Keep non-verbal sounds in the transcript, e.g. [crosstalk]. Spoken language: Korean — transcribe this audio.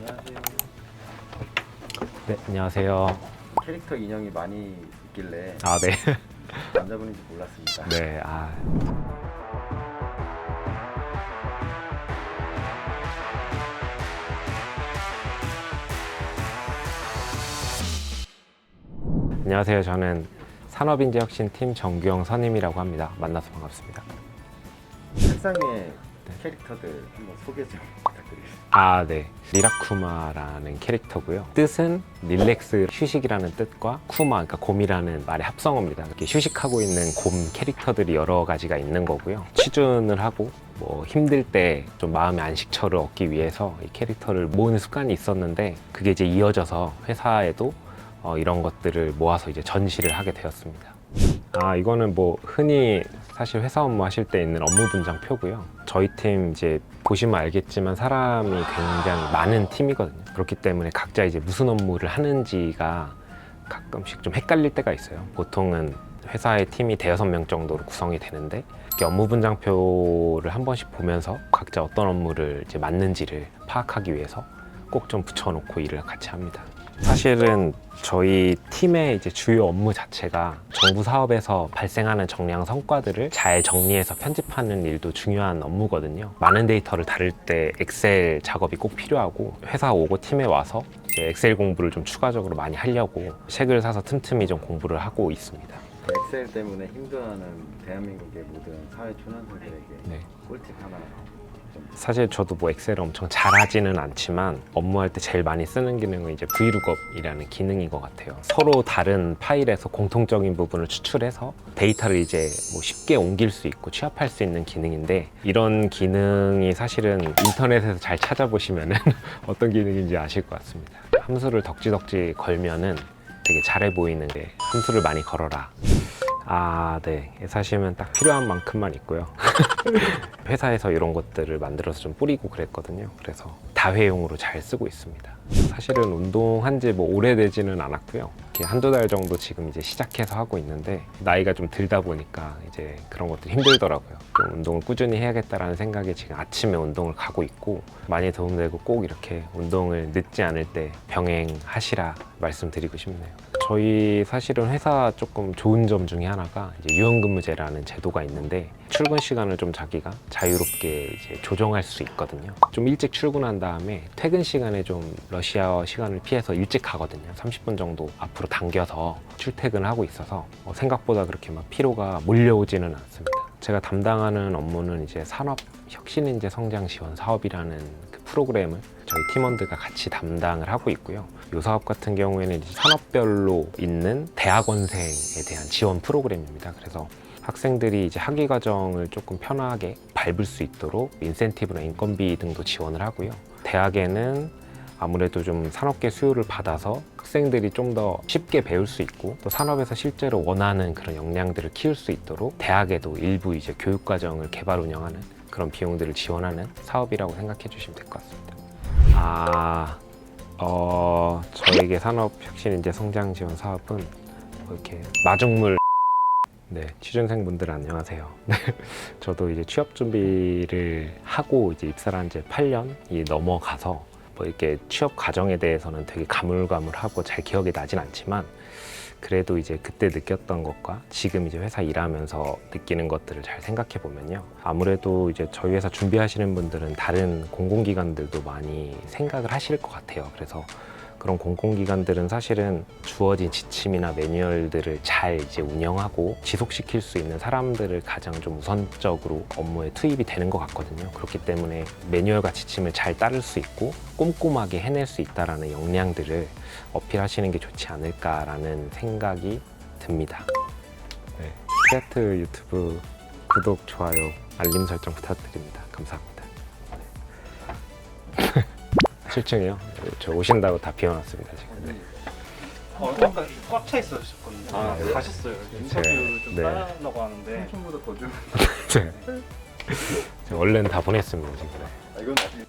안녕하세요. 네, 안녕하세요. 캐릭터 인형이 많이 있길래 아, 네. [laughs] 남자분인지 몰랐습니다. 네, 아. 안녕하세요. 저는 산업인재혁신팀 정규영 선임이라고 합니다. 만나서 반갑습니다. 책상 위에 캐릭터들 한번 소개 좀. 아, 네. 리라쿠마라는 캐릭터고요. 뜻은 릴렉스 휴식이라는 뜻과 쿠마, 그러니까 곰이라는 말의 합성어입니다. 이렇게 휴식하고 있는 곰 캐릭터들이 여러 가지가 있는 거고요. 취준을 하고 뭐 힘들 때 좀 마음의 안식처를 얻기 위해서 이 캐릭터를 모으는 습관이 있었는데 그게 이제 이어져서 회사에도 어, 이런 것들을 모아서 이제 전시를 하게 되었습니다. 아 이거는 뭐 흔히 사실 회사 업무 하실 때 있는 업무 분장 표고요. 저희 팀 이제 보시면 알겠지만 사람이 굉장히 많은 팀이거든요. 그렇기 때문에 각자 이제 무슨 업무를 하는지가 가끔씩 좀 헷갈릴 때가 있어요. 보통은 회사의 팀이 대여섯 명 정도로 구성이 되는데 업무 분장표를 한 번씩 보면서 각자 어떤 업무를 이제 맡는지를 파악하기 위해서 꼭 좀 붙여놓고 일을 같이 합니다. 사실은 저희 팀의 이제 주요 업무 자체가 정부 사업에서 발생하는 정량 성과들을 잘 정리해서 편집하는 일도 중요한 업무거든요. 많은 데이터를 다룰 때 엑셀 작업이 꼭 필요하고 회사 오고 팀에 와서 이제 엑셀 공부를 좀 추가적으로 많이 하려고 책을 사서 틈틈이 좀 공부를 하고 있습니다. 엑셀 때문에 힘들어하는 대한민국의 모든 사회 초년생들에게 네. 꿀팁 하나 좀 사실 저도 뭐 엑셀을 엄청 잘하지는 않지만 업무할 때 제일 많이 쓰는 기능은 이제 VLOOKUP이라는 기능인 것 같아요. 서로 다른 파일에서 공통적인 부분을 추출해서 데이터를 이제 뭐 쉽게 옮길 수 있고 취합할 수 있는 기능인데 이런 기능이 사실은 인터넷에서 잘 찾아보시면은 [laughs] 어떤 기능인지 아실 것 같습니다. 함수를 덕지덕지 걸면은 되게 잘해 보이는데 함수를 많이 걸어라. 아, 네. 사실은 딱 필요한 만큼만 있고요. [laughs] 회사에서 이런 것들을 만들어서 좀 뿌리고 그랬거든요. 그래서 다회용으로 잘 쓰고 있습니다. 사실은 운동한 지 뭐 오래되지는 않았고요. 이렇게 한두 달 정도 지금 이제 시작해서 하고 있는데 나이가 좀 들다 보니까 이제 그런 것들이 힘들더라고요. 좀 운동을 꾸준히 해야겠다라는 생각에 지금 아침에 운동을 가고 있고 많이 도움되고 꼭 이렇게 운동을 늦지 않을 때 병행하시라 말씀드리고 싶네요. 저희 사실은 회사 조금 좋은 점 중에 하나가 이제 유연근무제라는 제도가 있는데 출근 시간을 좀 자기가 자유롭게 이제 조정할 수 있거든요. 좀 일찍 출근한 다음에 퇴근 시간에 좀 러시아어 시간을 피해서 일찍 가거든요. 30분 정도 앞으로 당겨서 출퇴근을 하고 있어서 어, 생각보다 그렇게 막 피로가 몰려오지는 않습니다. 제가 담당하는 업무는 이제 산업 혁신인재 성장 지원 사업이라는 그 프로그램을 저희 팀원들과 같이 담당을 하고 있고요. 이 사업 같은 경우에는 산업별로 있는 대학원생에 대한 지원 프로그램입니다. 그래서 학생들이 이제 학위 과정을 조금 편하게 밟을 수 있도록 인센티브나 인건비 등도 지원을 하고요. 대학에는 아무래도 좀 산업계 수요를 받아서 학생들이 좀 더 쉽게 배울 수 있고 또 산업에서 실제로 원하는 그런 역량들을 키울 수 있도록 대학에도 일부 이제 교육 과정을 개발 운영하는 그런 비용들을 지원하는 사업이라고 생각해 주시면 될 것 같습니다. 아, 어, 저에게 산업혁신 인재 성장 지원 사업은 뭐 이렇게 마중물 네, 취준생 분들 안녕하세요. 네, 저도 이제 취업 준비를 하고 이제 입사를 한지 8년이 넘어가서 뭐 이렇게 취업 과정에 대해서는 되게 가물가물하고 잘 기억이 나진 않지만 그래도 이제 그때 느꼈던 것과 지금 이제 회사 일하면서 느끼는 것들을 잘 생각해 보면요. 아무래도 이제 저희 회사 준비하시는 분들은 다른 공공기관들도 많이 생각을 하실 것 같아요. 그래서 그런 공공기관들은 사실은 주어진 지침이나 매뉴얼들을 잘 이제 운영하고 지속시킬 수 있는 사람들을 가장 좀 우선적으로 업무에 투입이 되는 것 같거든요. 그렇기 때문에 매뉴얼과 지침을 잘 따를 수 있고 꼼꼼하게 해낼 수 있다라는 역량들을 어필하시는 게 좋지 않을까라는 생각이 듭니다. 네. 시아트 유튜브 구독, 좋아요, 알림 설정 부탁드립니다. 감사합니다. 네. [laughs] 실증이요? 저 오신다고 다 비워놨습니다 지금. 네. 어, 아까 꽉차 있으셨거든요. 아, 네. 가셨어요. 인터뷰 좀 네. 따라하려고 하는데 청춘보다 더 좀. [laughs] 제가 얼른 다 보냈습니다 지금. 아, 이건 나중에